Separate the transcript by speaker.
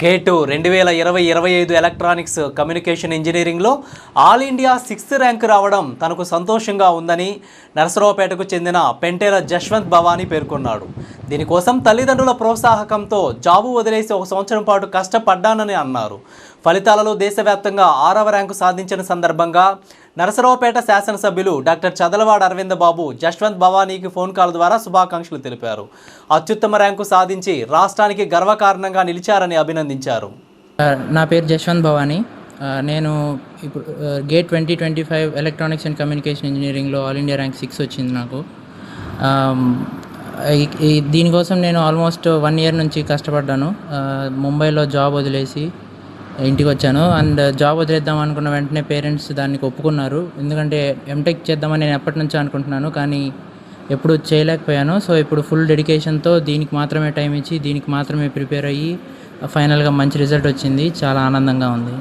Speaker 1: Gate రెండు వేల ఇరవై ఇరవై ఐదు ఎలక్ట్రానిక్స్ కమ్యూనికేషన్ ఇంజనీరింగ్లో ఆల్ ఇండియా సిక్స్త్ ర్యాంక్ రావడం తనకు సంతోషంగా ఉందని నరసరావుపేటకు చెందిన పెంటేల జశ్వంత్ భవానీ పేర్కొన్నాడు. దీనికోసం తల్లిదండ్రుల ప్రోత్సాహకంతో జాబు వదిలేసి ఒక సంవత్సరం పాటు కష్టపడ్డానని అన్నారు. ఫలితాలలో దేశవ్యాప్తంగా ఆరవ ర్యాంకు సాధించిన సందర్భంగా నరసరావుపేట శాసనసభ్యులు డాక్టర్ చదలవాడ అరవింద్ బాబు జశ్వంత్ భవానీకి ఫోన్ కాల్ ద్వారా శుభాకాంక్షలు తెలిపారు. అత్యుత్తమ ర్యాంకు సాధించి రాష్ట్రానికి గర్వకారణంగా నిలిచారని అభినందించారు.
Speaker 2: నా పేరు జశ్వంత్ భవానీ. నేను ఇప్పుడు GATE twenty twenty five electronics and communication ఇంజనీరింగ్లో ఆల్ ఇండియా ర్యాంక్ సిక్స్ వచ్చింది నాకు. దీనికోసం నేను ఆల్మోస్ట్ వన్ ఇయర్ నుంచి కష్టపడ్డాను. ముంబైలో జాబ్ వదిలేసి ఇంటికి వచ్చాను. అండ్ జాబ్ వదిలేద్దాం అనుకున్న వెంటనే పేరెంట్స్ దానికి ఒప్పుకున్నారు. ఎందుకంటే ఎంటెక్ చేద్దామని నేను ఎప్పటి నుంచో అనుకుంటున్నాను. కానీ ఎప్పుడు చేయలేకపోయాను. సో ఇప్పుడు ఫుల్ డెడికేషన్తో దీనికి మాత్రమే టైం ఇచ్చి దీనికి మాత్రమే ప్రిపేర్ అయ్యి ఫైనల్గా మంచి రిజల్ట్ వచ్చింది. చాలా ఆనందంగా ఉంది.